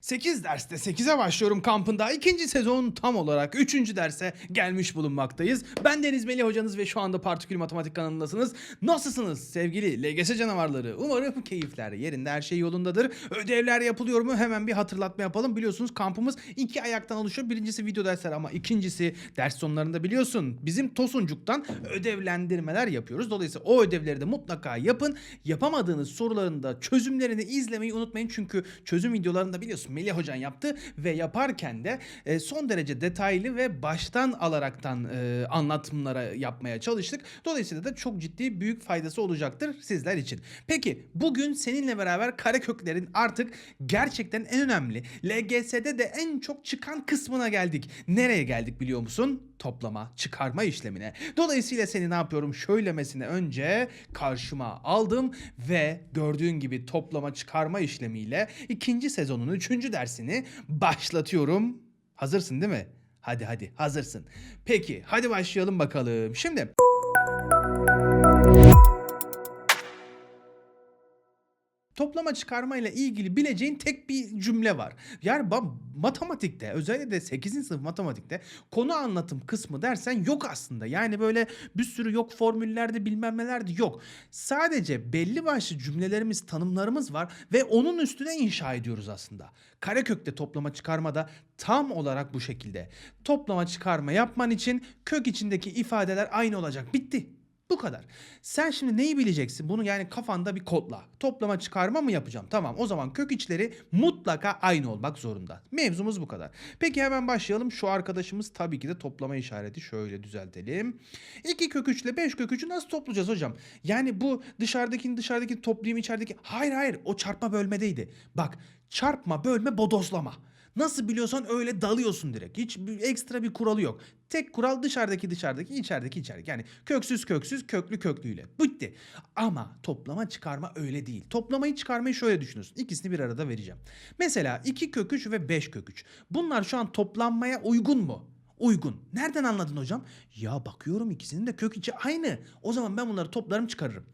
8 derste 8'e başlıyorum kampında. ikinci sezon tam olarak 3. derse gelmiş bulunmaktayız. Ben Deniz Melih hocanız ve şu anda Partikül Matematik kanalındasınız. Nasılsınız sevgili LGS canavarları? Umarım keyifler yerinde her şey yolundadır. Ödevler yapılıyor mu? Hemen bir hatırlatma yapalım. Biliyorsunuz kampımız iki ayaktan oluşuyor. Birincisi video dersler ama ikincisi ders sonlarında biliyorsun. Bizim Tosuncuk'tan ödevlendirmeler yapıyoruz. Dolayısıyla o ödevleri de mutlaka yapın. Yapamadığınız soruların da çözümlerini izlemeyi unutmayın. Çünkü çözüm videolarında biliyorsun Melih Hocan yaptı ve yaparken de e, son derece detaylı ve baştan alaraktan e, anlatımlara yapmaya çalıştık. Dolayısıyla da çok ciddi büyük faydası olacaktır sizler için. Peki bugün seninle beraber kareköklerin artık gerçekten en önemli LGS'de de en çok çıkan kısmına geldik. Nereye geldik biliyor musun? Toplama, çıkarma işlemine. Dolayısıyla seni ne yapıyorum? Şöylemesine önce karşıma aldım ve gördüğün gibi toplama çıkarma işlemiyle ikinci sezonun üçüncü dersini başlatıyorum. Hazırsın değil mi? Hadi hadi hazırsın. Peki hadi başlayalım bakalım. Şimdi toplama çıkarma ile ilgili bileceğin tek bir cümle var. Yani matematikte özellikle de 8. sınıf matematikte konu anlatım kısmı dersen yok aslında. Yani böyle bir sürü yok formüllerde bilmem nelerde yok. Sadece belli başlı cümlelerimiz, tanımlarımız var ve onun üstüne inşa ediyoruz aslında. Karekökte toplama çıkarma da tam olarak bu şekilde. Toplama çıkarma yapman için kök içindeki ifadeler aynı olacak. Bitti. Bu kadar. Sen şimdi neyi bileceksin? Bunu yani kafanda bir kodla. Toplama çıkarma mı yapacağım? Tamam o zaman kök içleri mutlaka aynı olmak zorunda. Mevzumuz bu kadar. Peki hemen başlayalım. Şu arkadaşımız tabii ki de toplama işareti. Şöyle düzeltelim. 2 kök 3 ile 5 kök 3'ü nasıl toplayacağız hocam? Yani bu dışarıdakini dışarıdaki toplayayım içerideki. Hayır hayır o çarpma bölmedeydi. Bak çarpma bölme bodozlama. Nasıl biliyorsan öyle dalıyorsun direkt. Hiç ekstra bir kuralı yok. Tek kural dışarıdaki dışarıdaki içerideki içerideki. Yani köksüz köksüz köklü köklüyle. Bitti. Ama toplama çıkarma öyle değil. Toplamayı çıkarmayı şöyle düşünürsün. İkisini bir arada vereceğim. Mesela 2 kök 3 ve 5 kök 3. Bunlar şu an toplanmaya uygun mu? Uygun. Nereden anladın hocam? Ya bakıyorum ikisinin de kök içi aynı. O zaman ben bunları toplarım çıkarırım.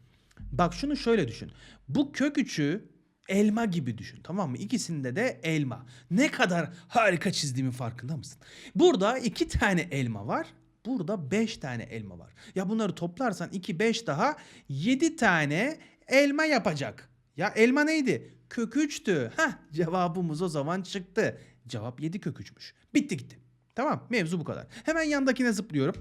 Bak şunu şöyle düşün. Bu kök 3'ü elma gibi düşün tamam mı? İkisinde de elma. Ne kadar harika çizdiğimin farkında mısın? Burada iki tane elma var. Burada beş tane elma var. Ya bunları toplarsan 2 5 daha 7 tane elma yapacak. Ya elma neydi? Kök 3'tü. Heh cevabımız o zaman çıktı. Cevap 7 kök 3'müş. Bitti gitti. Tamam mevzu bu kadar. Hemen yandakine zıplıyorum.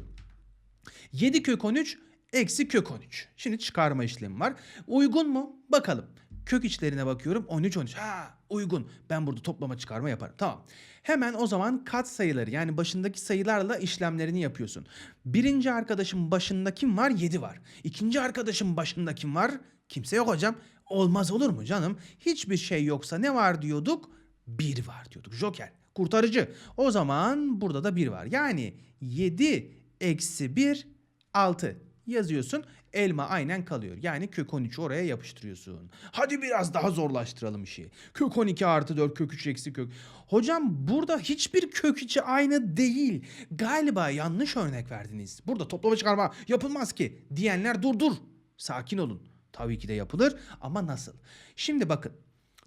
7 kök 13 eksi kök 13. Şimdi çıkarma işlemi var. Uygun mu? Bakalım. Kök içlerine bakıyorum 13 13. Ha uygun. Ben burada toplama çıkarma yaparım. Tamam. Hemen o zaman kat sayıları yani başındaki sayılarla işlemlerini yapıyorsun. Birinci arkadaşın başında kim var? 7 var. İkinci arkadaşın başında kim var? Kimse yok hocam. Olmaz olur mu canım? Hiçbir şey yoksa ne var diyorduk? 1 var diyorduk. Joker. Kurtarıcı. O zaman burada da 1 var. Yani 7 eksi 1 6 yazıyorsun. Elma aynen kalıyor. Yani kök 13'ü oraya yapıştırıyorsun. Hadi biraz daha zorlaştıralım işi. Kök 12 artı 4 kök 3 eksi kök. Hocam burada hiçbir kök içi aynı değil. Galiba yanlış örnek verdiniz. Burada toplama çıkarma yapılmaz ki diyenler dur dur. Sakin olun. Tabii ki de yapılır ama nasıl? Şimdi bakın.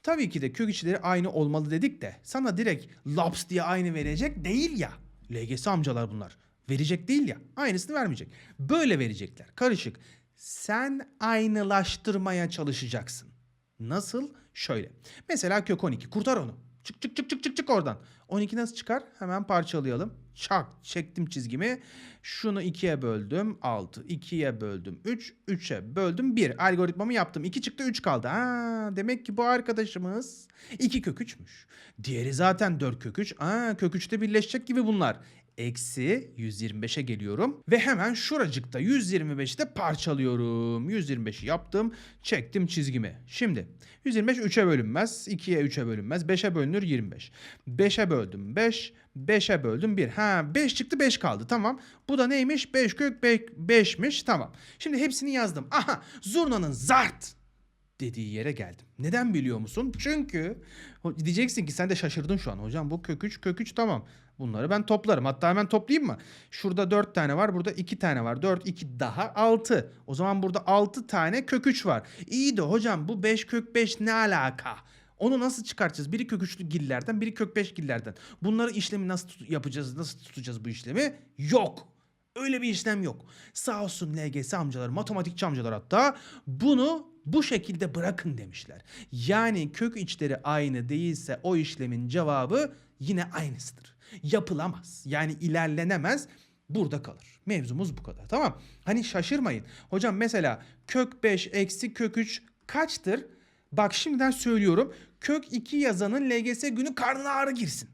Tabii ki de kök içleri aynı olmalı dedik de sana direkt laps diye aynı verecek değil ya. LGS amcalar bunlar. Verecek değil ya. Aynısını vermeyecek. Böyle verecekler. Karışık. Sen aynılaştırmaya çalışacaksın. Nasıl? Şöyle. Mesela kök 12. Kurtar onu. Çık çık çık çık çık çık oradan. 12 nasıl çıkar? Hemen parçalayalım. Çak çektim çizgimi. Şunu 2'ye böldüm 6. 2'ye böldüm 3. 3'e böldüm 1. Algoritmamı yaptım. 2 çıktı 3 kaldı. Ha, demek ki bu arkadaşımız 2 kök 3'müş. Diğeri zaten 4 kök 3. Aa, kök 3'te birleşecek gibi bunlar eksi 125'e geliyorum. Ve hemen şuracıkta 125'te parçalıyorum. 125'i yaptım. Çektim çizgimi. Şimdi 125 3'e bölünmez. 2'ye 3'e bölünmez. 5'e bölünür 25. 5'e böldüm 5. 5'e böldüm 1. Ha 5 çıktı 5 kaldı. Tamam. Bu da neymiş? 5 kök 5'miş. Tamam. Şimdi hepsini yazdım. Aha zurnanın zart dediği yere geldim. Neden biliyor musun? Çünkü diyeceksin ki sen de şaşırdın şu an. Hocam bu kök 3 kök 3 tamam. Bunları ben toplarım. Hatta hemen toplayayım mı? Şurada 4 tane var. Burada 2 tane var. 4 2 daha 6. O zaman burada 6 tane kök 3 var. İyi de hocam bu 5 kök 5 ne alaka? Onu nasıl çıkartacağız? Biri kök üçlü gillerden, biri kök beş gillerden. Bunları işlemi nasıl yapacağız? Nasıl tutacağız bu işlemi? Yok. Öyle bir işlem yok. Sağ olsun LGS amcalar, matematikçi amcalar hatta bunu bu şekilde bırakın demişler. Yani kök içleri aynı değilse o işlemin cevabı yine aynısıdır. Yapılamaz. Yani ilerlenemez. Burada kalır. Mevzumuz bu kadar. Tamam. Hani şaşırmayın. Hocam mesela kök 5 eksi kök 3 kaçtır? Bak şimdiden söylüyorum. Kök 2 yazanın LGS günü karnına ağrı girsin.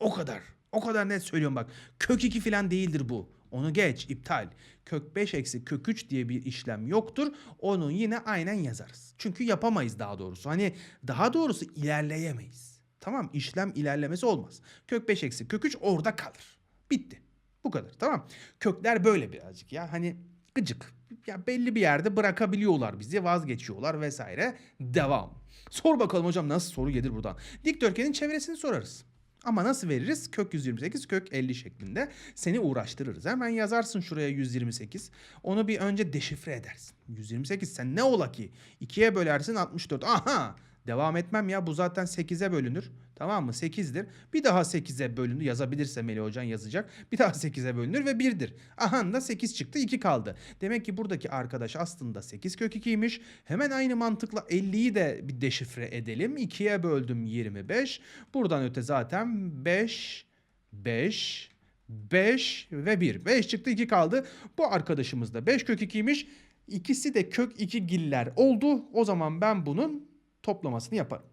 O kadar. O kadar net söylüyorum bak. Kök 2 falan değildir bu. Onu geç, iptal. Kök 5 eksi kök 3 diye bir işlem yoktur. Onu yine aynen yazarız. Çünkü yapamayız daha doğrusu. Hani daha doğrusu ilerleyemeyiz. Tamam işlem ilerlemesi olmaz. Kök 5 eksi kök 3 orada kalır. Bitti. Bu kadar tamam. Kökler böyle birazcık ya hani gıcık. Ya belli bir yerde bırakabiliyorlar bizi vazgeçiyorlar vesaire. Devam. Sor bakalım hocam nasıl soru gelir buradan. Dikdörtgenin çevresini sorarız. Ama nasıl veririz? Kök 128, kök 50 şeklinde seni uğraştırırız. Hemen yazarsın şuraya 128. Onu bir önce deşifre edersin. 128 sen ne ola ki? 2'ye bölersin 64. Aha! Devam etmem ya bu zaten 8'e bölünür. Tamam mı? 8'dir. Bir daha 8'e bölünür. Yazabilirse Melih Hocan yazacak. Bir daha 8'e bölünür ve 1'dir. Aha da 8 çıktı 2 kaldı. Demek ki buradaki arkadaş aslında 8 kök 2'ymiş. Hemen aynı mantıkla 50'yi de bir deşifre edelim. 2'ye böldüm 25. Buradan öte zaten 5, 5, 5 ve 1. 5 çıktı 2 kaldı. Bu arkadaşımız da 5 kök 2'ymiş. İkisi de kök 2 giller oldu. O zaman ben bunun toplamasını yaparım.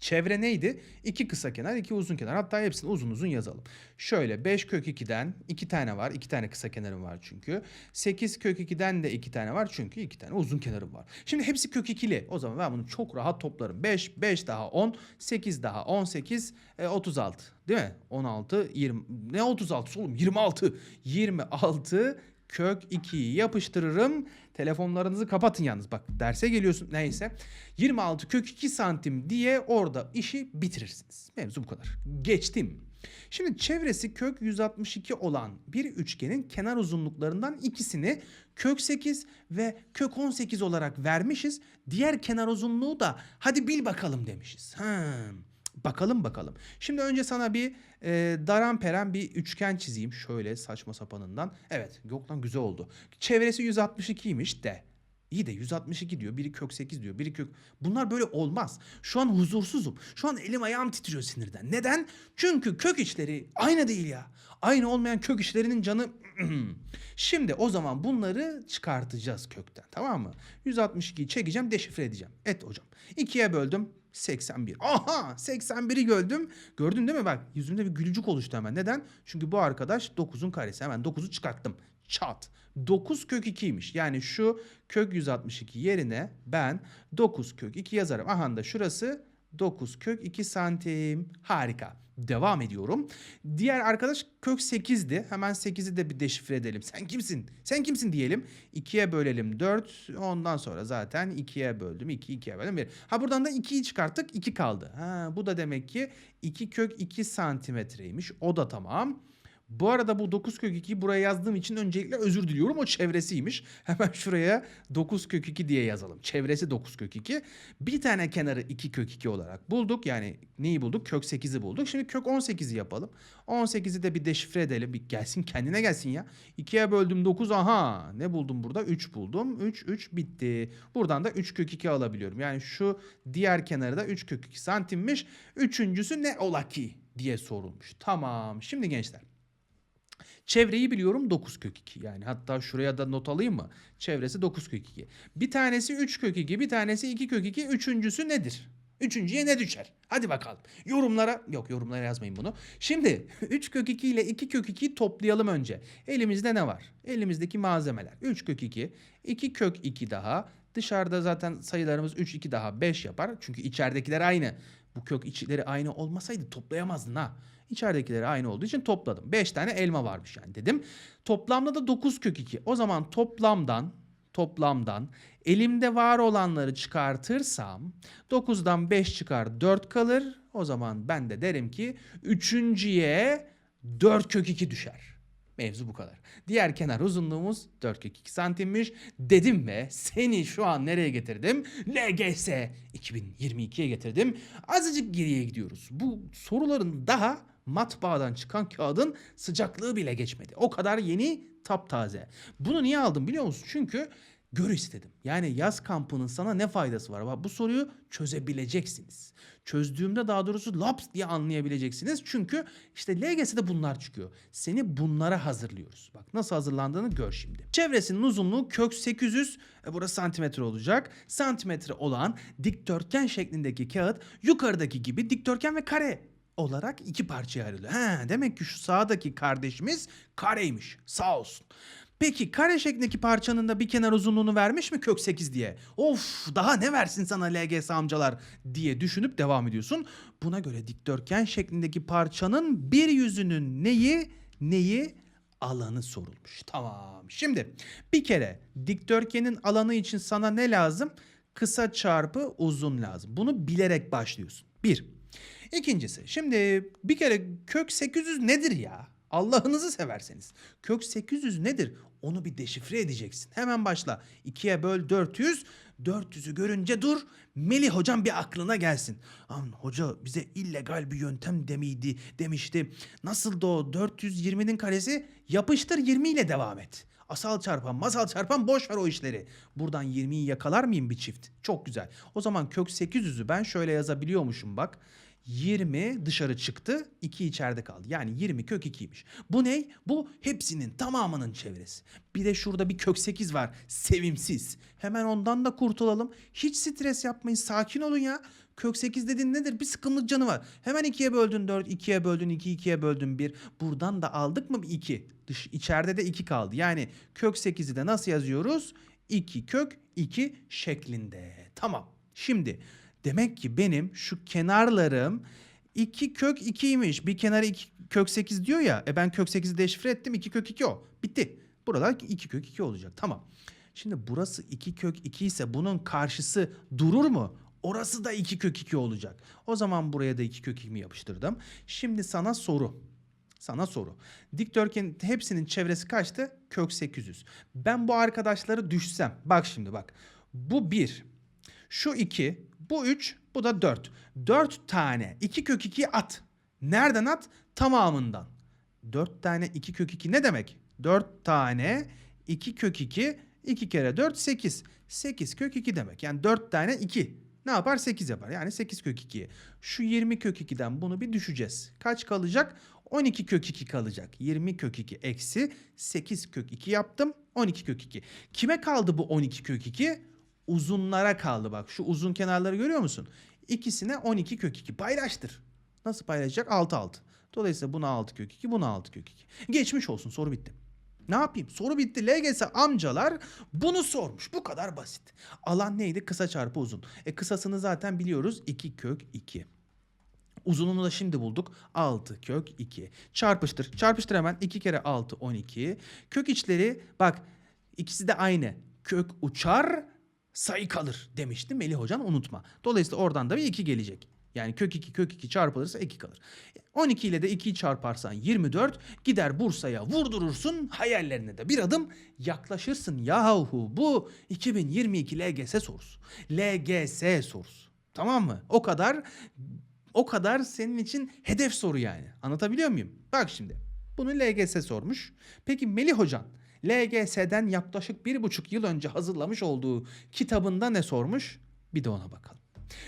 Çevre neydi? İki kısa kenar, iki uzun kenar. Hatta hepsini uzun uzun yazalım. Şöyle 5 kök 2'den 2 tane var. 2 tane kısa kenarım var çünkü. 8 kök 2'den de 2 tane var çünkü 2 tane uzun kenarım var. Şimdi hepsi kök 2'li. O zaman ben bunu çok rahat toplarım. 5, 5 daha 10, 8 daha 18, e, 36. Değil mi? 16, 20. Ne 36 oğlum? 26. 26 kök 2'yi yapıştırırım. Telefonlarınızı kapatın yalnız. Bak derse geliyorsun neyse. 26 kök 2 santim diye orada işi bitirirsiniz. Mevzu bu kadar. Geçtim. Şimdi çevresi kök 162 olan bir üçgenin kenar uzunluklarından ikisini kök 8 ve kök 18 olarak vermişiz. Diğer kenar uzunluğu da hadi bil bakalım demişiz. Ha. Bakalım bakalım. Şimdi önce sana bir e, daranperen bir üçgen çizeyim. Şöyle saçma sapanından. Evet yok lan güzel oldu. Çevresi 162'ymiş de. İyi de 162 diyor. Biri kök 8 diyor. Biri kök... Bunlar böyle olmaz. Şu an huzursuzum. Şu an elim ayağım titriyor sinirden. Neden? Çünkü kök içleri aynı değil ya. Aynı olmayan kök içlerinin canı... Şimdi o zaman bunları çıkartacağız kökten. Tamam mı? 162'yi çekeceğim, deşifre edeceğim. Et hocam. 2'ye böldüm. 81. Aha 81'i gördüm. Gördün değil mi bak yüzümde bir gülücük oluştu hemen. Neden? Çünkü bu arkadaş 9'un karesi. Hemen 9'u çıkarttım. Çat. 9 kök 2'ymiş. Yani şu kök 162 yerine ben 9 kök 2 yazarım. Aha da şurası 9 kök 2 santim. Harika. Devam ediyorum. Diğer arkadaş kök 8'di. Hemen 8'i de bir deşifre edelim. Sen kimsin? Sen kimsin diyelim. 2'ye bölelim 4. Ondan sonra zaten 2'ye böldüm. 2, 2'ye böldüm 1. Ha buradan da 2'yi çıkarttık. 2 kaldı. Ha bu da demek ki 2 kök 2 santimetreymiş. O da tamam. Bu arada bu 9 kök 2'yi buraya yazdığım için öncelikle özür diliyorum. O çevresiymiş. Hemen şuraya 9 kök 2 diye yazalım. Çevresi 9 kök 2. Bir tane kenarı 2 kök 2 olarak bulduk. Yani neyi bulduk? Kök 8'i bulduk. Şimdi kök 18'i yapalım. 18'i de bir deşifre edelim. Bir gelsin kendine gelsin ya. 2'ye böldüm 9. Aha ne buldum burada? 3 buldum. 3 3 bitti. Buradan da 3 kök 2 alabiliyorum. Yani şu diğer kenarı da 3 kök 2 santimmiş. Üçüncüsü ne ola ki diye sorulmuş. Tamam. Şimdi gençler. Çevreyi biliyorum 9 kök 2. Yani hatta şuraya da not alayım mı? Çevresi 9 kök 2. Bir tanesi 3 kök 2, bir tanesi 2 kök 2. Üçüncüsü nedir? Üçüncüye ne düşer? Hadi bakalım. Yorumlara, yok yorumlara yazmayın bunu. Şimdi 3 kök 2 ile 2 kök 2'yi toplayalım önce. Elimizde ne var? Elimizdeki malzemeler. 3 kök 2, 2 kök 2 daha. Dışarıda zaten sayılarımız 3, 2 daha 5 yapar. Çünkü içeridekiler aynı. Bu kök içleri aynı olmasaydı toplayamazdın ha. İçeridekileri aynı olduğu için topladım. 5 tane elma varmış yani dedim. Toplamda da 9 kök 2. O zaman toplamdan toplamdan elimde var olanları çıkartırsam 9'dan 5 çıkar 4 kalır. O zaman ben de derim ki üçüncüye 4 kök 2 düşer. Mevzu bu kadar. Diğer kenar uzunluğumuz 4 kök 2 santimmiş. Dedim ve seni şu an nereye getirdim? LGS 2022'ye getirdim. Azıcık geriye gidiyoruz. Bu soruların daha matbaadan çıkan kağıdın sıcaklığı bile geçmedi. O kadar yeni taptaze. Bunu niye aldım biliyor musun? Çünkü gör istedim. Yani yaz kampının sana ne faydası var? Bak bu soruyu çözebileceksiniz. Çözdüğümde daha doğrusu laps diye anlayabileceksiniz. Çünkü işte LGS'de bunlar çıkıyor. Seni bunlara hazırlıyoruz. Bak nasıl hazırlandığını gör şimdi. Çevresinin uzunluğu kök 800, e burası santimetre olacak. Santimetre olan dikdörtgen şeklindeki kağıt yukarıdaki gibi dikdörtgen ve kare olarak iki parçaya ayrılıyor. Ha, demek ki şu sağdaki kardeşimiz kareymiş. Sağ olsun. Peki kare şeklindeki parçanın da bir kenar uzunluğunu vermiş mi kök 8 diye? Of daha ne versin sana LGS amcalar diye düşünüp devam ediyorsun. Buna göre dikdörtgen şeklindeki parçanın bir yüzünün neyi neyi alanı sorulmuş. Tamam. Şimdi bir kere dikdörtgenin alanı için sana ne lazım? Kısa çarpı uzun lazım. Bunu bilerek başlıyorsun. Bir. İkincisi şimdi bir kere kök 800 nedir ya? Allah'ınızı severseniz. Kök 800 nedir? Onu bir deşifre edeceksin. Hemen başla. 2'ye böl 400. 400'ü görünce dur. Melih hocam bir aklına gelsin. Aman hoca bize illegal bir yöntem demiydi demişti. Nasıl da o 420'nin karesi? Yapıştır 20 ile devam et. Asal çarpan, masal çarpan boş ver o işleri. Buradan 20'yi yakalar mıyım bir çift? Çok güzel. O zaman kök 800'ü ben şöyle yazabiliyormuşum bak. 20 dışarı çıktı, 2 içeride kaldı. Yani 20 kök 2'ymiş. Bu ne? Bu hepsinin tamamının çevresi. Bir de şurada bir kök 8 var. Sevimsiz. Hemen ondan da kurtulalım. Hiç stres yapmayın. Sakin olun ya. Kök 8 dedin nedir? Bir sıkımlık canı var. Hemen 2'ye böldün 4, 2'ye böldün 2, 2'ye böldün 1. Buradan da aldık mı bir 2? Dış, içeride de 2 kaldı. Yani kök 8'i de nasıl yazıyoruz? 2 kök 2 şeklinde. Tamam. Şimdi Demek ki benim şu kenarlarım 2 kök 2'ymiş. Bir kenarı 2 kök 8 diyor ya. E ben kök 8'i deşifre ettim. 2 kök 2 o. Bitti. Buralar 2 kök 2 olacak. Tamam. Şimdi burası 2 kök 2 ise bunun karşısı durur mu? Orası da 2 kök 2 olacak. O zaman buraya da 2 kök 2'mi yapıştırdım. Şimdi sana soru. Sana soru. Dikdörtgenin hepsinin çevresi kaçtı? Kök 800. Ben bu arkadaşları düşsem. Bak şimdi bak. Bu 1. Şu 2. Bu 3, bu da 4. 4 tane 2 kök 2'yi at. Nereden at? Tamamından. 4 tane 2 kök 2 ne demek? 4 tane 2 kök 2, 2 kere 4 8. 8 kök 2 demek. Yani 4 tane 2. Ne yapar? 8 yapar. Yani 8 kök 2'ye. Şu 20 kök 2'den bunu bir düşeceğiz. Kaç kalacak? 12 kök 2 kalacak. 20 kök 2 eksi 8 kök 2 yaptım. 12 kök 2. Kime kaldı bu 12 kök 2? Uzunlara kaldı bak. Şu uzun kenarları görüyor musun? İkisine 12 kök 2 paylaştır. Nasıl paylaşacak? 6 6. Dolayısıyla buna 6 kök 2, buna 6 kök 2. Geçmiş olsun soru bitti. Ne yapayım? Soru bitti. LGS amcalar bunu sormuş. Bu kadar basit. Alan neydi? Kısa çarpı uzun. E kısasını zaten biliyoruz. 2 kök 2. Uzununu da şimdi bulduk. 6 kök 2. Çarpıştır. Çarpıştır hemen. 2 kere 6 12. Kök içleri bak ikisi de aynı. Kök uçar sayı kalır demişti Melih Hocan unutma. Dolayısıyla oradan da bir 2 gelecek. Yani kök 2 kök 2 çarpılırsa 2 kalır. 12 ile de 2'yi çarparsan 24 gider Bursa'ya vurdurursun hayallerine de bir adım yaklaşırsın. Yahu bu 2022 LGS sorusu. LGS sorusu. Tamam mı? O kadar o kadar senin için hedef soru yani. Anlatabiliyor muyum? Bak şimdi. Bunu LGS sormuş. Peki Melih Hocan LGS'den yaklaşık bir buçuk yıl önce hazırlamış olduğu kitabında ne sormuş? Bir de ona bakalım.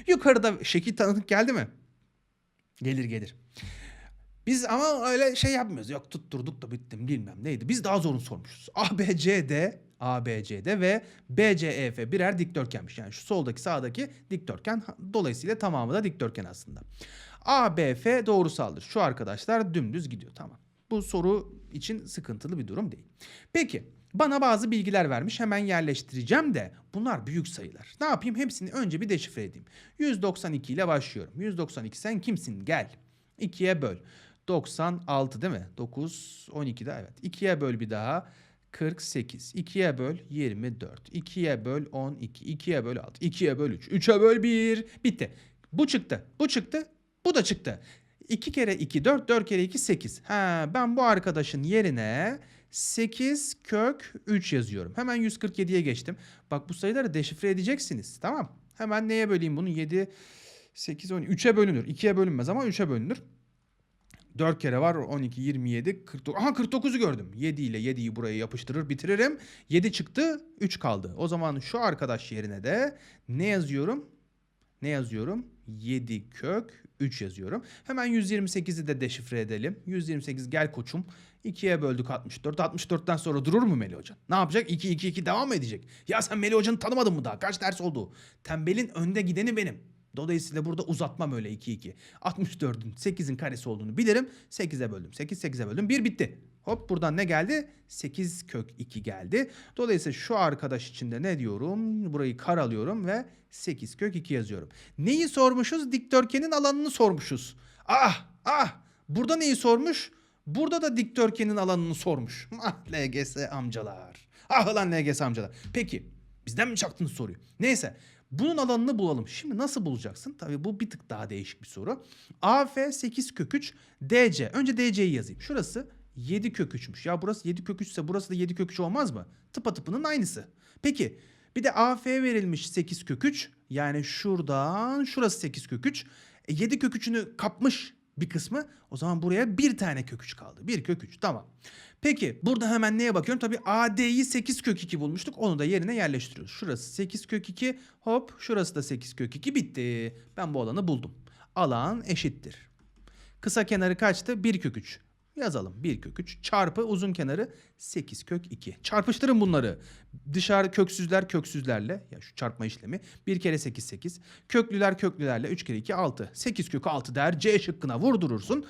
Yukarıda şekil tanıdık geldi mi? Gelir gelir. Biz ama öyle şey yapmıyoruz. Yok tutturduk da bittim bilmem neydi. Biz daha zorunu sormuşuz. ABCD, ABCD ve BCEF birer dikdörtgenmiş. Yani şu soldaki sağdaki dikdörtgen. Dolayısıyla tamamı da dikdörtgen aslında. ABF doğrusaldır. Şu arkadaşlar dümdüz gidiyor. Tamam. Bu soru için sıkıntılı bir durum değil. Peki bana bazı bilgiler vermiş hemen yerleştireceğim de bunlar büyük sayılar. Ne yapayım hepsini önce bir deşifre edeyim. 192 ile başlıyorum. 192 sen kimsin gel. 2'ye böl. 96 değil mi? 9, 12 de evet. 2'ye böl bir daha. 48. 2'ye böl 24. 2'ye böl 12. 2'ye böl 6. 2'ye böl 3. 3'e böl 1. Bitti. Bu çıktı. Bu çıktı. Bu da çıktı. 2 kere 2 4, 4 kere 2 8. Ha, ben bu arkadaşın yerine 8 kök 3 yazıyorum. Hemen 147'ye geçtim. Bak bu sayıları deşifre edeceksiniz. Tamam. Hemen neye böleyim bunu? 7, 8, 10. 3'e bölünür. 2'ye bölünmez ama 3'e bölünür. 4 kere var 12, 27, 49. Aha 49'u gördüm. 7 ile 7'yi buraya yapıştırır bitiririm. 7 çıktı 3 kaldı. O zaman şu arkadaş yerine de ne yazıyorum? Ne yazıyorum? 7 kök 3 yazıyorum. Hemen 128'i de deşifre edelim. 128 gel koçum. 2'ye böldük 64. 64'ten sonra durur mu Melih Hoca? Ne yapacak? 2 2 2 devam mı edecek? Ya sen Melih Hoca'nı tanımadın mı daha? Kaç ders oldu? Tembelin önde gideni benim. Dolayısıyla burada uzatmam öyle 2 2. 64'ün 8'in karesi olduğunu bilirim. 8'e böldüm. 8 8'e böldüm. 1 bitti. Hop buradan ne geldi? 8 kök 2 geldi. Dolayısıyla şu arkadaş için de ne diyorum? Burayı karalıyorum ve 8 kök 2 yazıyorum. Neyi sormuşuz? Dikdörtgenin alanını sormuşuz. Ah ah burada neyi sormuş? Burada da dikdörtgenin alanını sormuş. Ah LGS amcalar. Ah lan LGS amcalar. Peki bizden mi çaktınız soruyu? Neyse bunun alanını bulalım. Şimdi nasıl bulacaksın? Tabii bu bir tık daha değişik bir soru. AF 8 kök 3 DC. Önce DC'yi yazayım. Şurası 7 kök 3'müş. Ya burası 7 kök 3 ise burası da 7 kök 3 olmaz mı? Tıpatıpının aynısı. Peki bir de AF verilmiş 8 kök 3. Yani şuradan şurası 8 kök 3. E 7 kök 3'ünü kapmış bir kısmı. O zaman buraya bir tane kök 3 kaldı. Bir kök 3 tamam. Peki burada hemen neye bakıyorum? Tabii AD'yi 8 kök 2 bulmuştuk. Onu da yerine yerleştiriyoruz. Şurası 8 kök 2. Hop şurası da 8 kök 2 bitti. Ben bu alanı buldum. Alan eşittir. Kısa kenarı kaçtı? 1 kök 3. Yazalım 1 kök 3 çarpı uzun kenarı 8 kök 2. Çarpıştırın bunları. Dışarı köksüzler köksüzlerle ya şu çarpma işlemi 1 kere 8 8. Köklüler köklülerle 3 kere 2 6. 8 kök 6 der C şıkkına vurdurursun.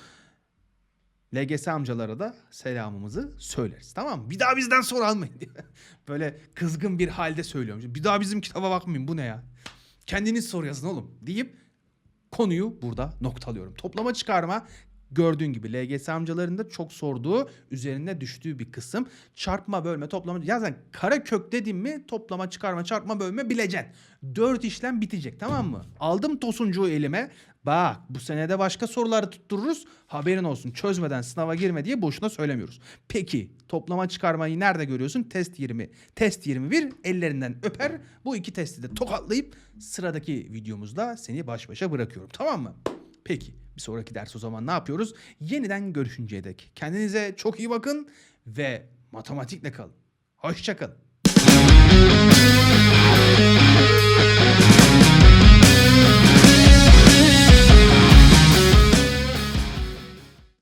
LGS amcalara da selamımızı söyleriz. Tamam mı? Bir daha bizden soru almayın diye. Böyle kızgın bir halde söylüyorum. Bir daha bizim kitaba bakmayın bu ne ya? Kendiniz soru yazın oğlum deyip konuyu burada noktalıyorum. Toplama çıkarma gördüğün gibi LGS amcalarında çok sorduğu, üzerine düştüğü bir kısım. Çarpma, bölme, toplama. Ya sen kara kök dedim mi toplama, çıkarma, çarpma, bölme bileceksin. Dört işlem bitecek tamam mı? Aldım tosuncuğu elime. Bak bu senede başka soruları tuttururuz. Haberin olsun. Çözmeden sınava girme diye boşuna söylemiyoruz. Peki toplama çıkarmayı nerede görüyorsun? Test 20. Test 21 ellerinden öper. Bu iki testi de tokatlayıp sıradaki videomuzda seni baş başa bırakıyorum. Tamam mı? Peki bir sonraki ders o zaman ne yapıyoruz? Yeniden görüşünceye dek kendinize çok iyi bakın ve matematikle kalın. Hoşçakalın.